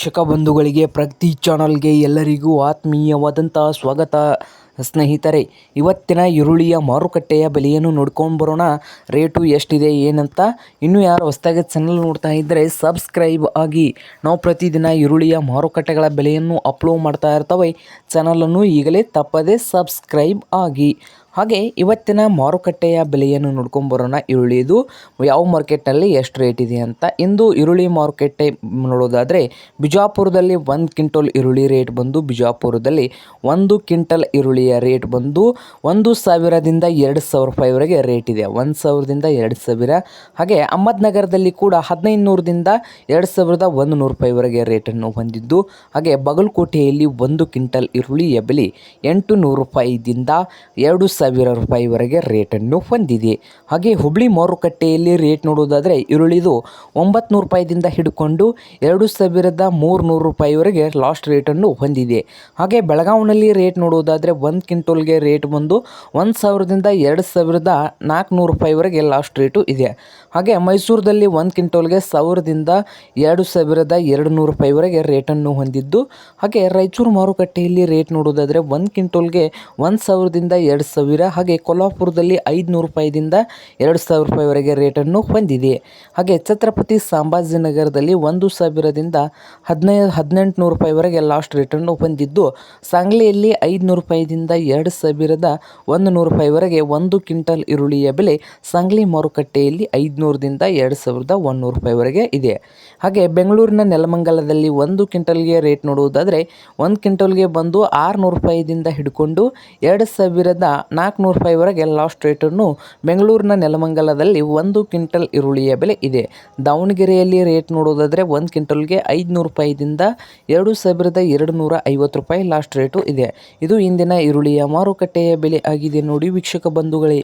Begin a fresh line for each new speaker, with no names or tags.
ವೀಕ್ಷಕ ಬಂಧುಗಳಿಗೆ ಪ್ರಗತಿ ಚಾನಲ್ಗೆ ಎಲ್ಲರಿಗೂ ಆತ್ಮೀಯವಾದಂಥ ಸ್ವಾಗತ. ಸ್ನೇಹಿತರೆ, ಇವತ್ತಿನ ಈರುಳ್ಳಿಯ ಮಾರುಕಟ್ಟೆಯ ಬೆಲೆಯನ್ನು ನೋಡ್ಕೊಂಡು ಬರೋಣ. ರೇಟು ಎಷ್ಟಿದೆ, ಏನಂತ ಇನ್ನೂ ಯಾರು ಹೊಸದಾಗಿ ಚಾನಲ್ ನೋಡ್ತಾ ಇದ್ದರೆ ಸಬ್ಸ್ಕ್ರೈಬ್ ಆಗಿ. ನಾವು ಪ್ರತಿದಿನ ಈರುಳ್ಳಿಯ ಮಾರುಕಟ್ಟೆಗಳ ಬೆಲೆಯನ್ನು ಅಪ್ಲೋಡ್ ಮಾಡ್ತಾ ಇರ್ತವೆ. ಚಾನಲನ್ನು ಈಗಲೇ ತಪ್ಪದೇ ಸಬ್ಸ್ಕ್ರೈಬ್ ಆಗಿ. ಹಾಗೆ ಇವತ್ತಿನ ಮಾರುಕಟ್ಟೆಯ ಬೆಲೆಯನ್ನು ನೋಡ್ಕೊಂಬರೋಣ, ಈರುಳ್ಳಿದು ಯಾವ ಮಾರ್ಕೆಟ್ನಲ್ಲಿ ಎಷ್ಟು ರೇಟ್ ಇದೆ ಅಂತ. ಇಂದು ಈರುಳ್ಳಿ ಮಾರುಕಟ್ಟೆ ನೋಡೋದಾದರೆ, ಬಿಜಾಪುರದಲ್ಲಿ ಒಂದು ಕ್ವಿಂಟಲ್ ಈರುಳ್ಳಿ ರೇಟ್ ಬಂದು, ಬಿಜಾಪುರದಲ್ಲಿ ಒಂದು ಕ್ವಿಂಟಲ್ ಈರುಳ್ಳಿಯ ರೇಟ್ ಬಂದು ಒಂದು ಸಾವಿರದಿಂದ ಎರಡು ಸಾವಿರ ರೂಪಾಯಿವರೆಗೆ ರೇಟ್ ಇದೆ. ಒಂದು ಸಾವಿರದಿಂದ ಎರಡು ಸಾವಿರ. ಹಾಗೆ ಅಹಮದ್ನಗರದಲ್ಲಿ ಕೂಡ ಹದಿನೈದು ನೂರದಿಂದ ಎರಡು ಸಾವಿರದ ಒಂದು ನೂರು ರೂಪಾಯಿವರೆಗೆ ರೇಟನ್ನು ಹೊಂದಿದ್ದು ಹಾಗೆ ಬಾಗಲಕೋಟೆಯಲ್ಲಿ ಒಂದು ಕ್ವಿಂಟಲ್ ಈರುಳ್ಳಿಯ ಬೆಲೆ ಎಂಟು ನೂರು ರೂಪಾಯಿದಿಂದ ಎರಡು ಸಾವಿರ ರೂಪಾಯಿವರೆಗೆ ರೇಟನ್ನು ಹೊಂದಿದೆ. ಹಾಗೆ ಹುಬ್ಳಿ ಮಾರುಕಟ್ಟೆಯಲ್ಲಿ ರೇಟ್ ನೋಡುವುದಾದರೆ ಈರುಳ್ಳಿದು ಒಂಬತ್ತು ನೂರು ರೂಪಾಯಿದಿಂದ ಹಿಡ್ಕೊಂಡು ಎರಡು ಸಾವಿರದ ಮೂರುನೂರು ರೂಪಾಯಿವರೆಗೆ ಲಾಸ್ಟ್ ರೇಟನ್ನು ಹೊಂದಿದೆ. ಹಾಗೆ ಬೆಳಗಾವಿನಲ್ಲಿ ರೇಟ್ ನೋಡುವುದಾದರೆ ಒಂದು ಕ್ವಿಂಟೋಲ್ಗೆ ರೇಟ್ ಬಂದು ಒಂದು ಸಾವಿರದಿಂದ ಎರಡು ಸಾವಿರದ ನಾಲ್ಕುನೂರು ರೂಪಾಯಿವರೆಗೆ ಲಾಸ್ಟ್ ರೇಟು ಇದೆ. ಹಾಗೆ ಮೈಸೂರದಲ್ಲಿ ಒಂದು ಕ್ವಿಂಟೋಲ್ಗೆ ಸಾವಿರದಿಂದ ಎರಡು ಸಾವಿರದ ಎರಡು ನೂರು ರೂಪಾಯಿವರೆಗೆ ರೇಟನ್ನು ಹೊಂದಿದ್ದು. ಹಾಗೆ ರಾಯಚೂರು ಮಾರುಕಟ್ಟೆಯಲ್ಲಿ ರೇಟ್ ನೋಡುವುದಾದರೆ ಒಂದು ಕ್ವಿಂಟೋಲ್ಗೆ ಒಂದು ಸಾವಿರದಿಂದ ಎರಡು ಸಾವಿರ ಹಾಗೆ ಕೊಲ್ಹಾಪುರದಲ್ಲಿ ಐದುನೂರು ರೂಪಾಯಿದಿಂದ ಎರಡು ಸಾವಿರ ರೂಪಾಯಿವರೆಗೆ ರೇಟನ್ನು ಹೊಂದಿದೆ. ಹಾಗೆ ಛತ್ರಪತಿ ಸಂಭಾಜಿನಗರದಲ್ಲಿ ಒಂದು ಸಾವಿರದಿಂದ ಹದಿನೈದು ಹದಿನೆಂಟು ನೂರು ರೂಪಾಯಿವರೆಗೆ ಲಾಸ್ಟ್ ರೇಟನ್ನು ಹೊಂದಿದ್ದು, ಸಾಂಗ್ಲಿಯಲ್ಲಿ ಐದುನೂರು ರೂಪಾಯಿದಿಂದ ಎರಡು ಸಾವಿರದ ಒಂದು ನೂರು ರೂಪಾಯಿವರೆಗೆ ಒಂದು ಕ್ವಿಂಟಲ್ ಈರುಳ್ಳಿಯ ಬೆಲೆ ಸಾಂಗ್ಲಿ ಮಾರುಕಟ್ಟೆಯಲ್ಲಿ ಐದುನೂರದಿಂದ ಎರಡು ಸಾವಿರದ ಒಂದುನೂರು ರೂಪಾಯಿವರೆಗೆ ಇದೆ. ಹಾಗೆ ಬೆಂಗಳೂರಿನ ನೆಲಮಂಗಲದಲ್ಲಿ ಒಂದು ಕ್ವಿಂಟಲ್ಗೆ ರೇಟ್ ನೋಡುವುದಾದರೆ, ಒಂದು ಕ್ವಿಂಟಲ್ಗೆ ಬಂದು ಆರುನೂರು ರೂಪಾಯಿದಿಂದ ಹಿಡ್ಕೊಂಡು ಎರಡು ಸಾವಿರದ ನಾಲ್ಕುನೂರು ರೂಪಾಯಿವರೆಗೆ ಲಾಸ್ಟ್ ರೇಟನ್ನು ಬೆಂಗಳೂರಿನ ನೆಲಮಂಗಲದಲ್ಲಿ ಒಂದು ಕ್ವಿಂಟಲ್ ಈರುಳ್ಳಿಯ ಬೆಲೆ ಇದೆ. ದಾವಣಗೆರೆಯಲ್ಲಿ ರೇಟ್ ನೋಡೋದಾದರೆ ಒಂದು ಕ್ವಿಂಟಲ್ಗೆ ಐದುನೂರು ರೂಪಾಯಿದಿಂದ ಎರಡು ಸಾವಿರದ ಎರಡು ನೂರ ಐವತ್ತು ರೂಪಾಯಿ ಲಾಸ್ಟ್ ರೇಟು ಇದೆ. ಇದು ಇಂದಿನ ಈರುಳ್ಳಿಯ ಮಾರುಕಟ್ಟೆಯ ಬೆಲೆ ಆಗಿದೆ ನೋಡಿ ವೀಕ್ಷಕ ಬಂಧುಗಳೇ.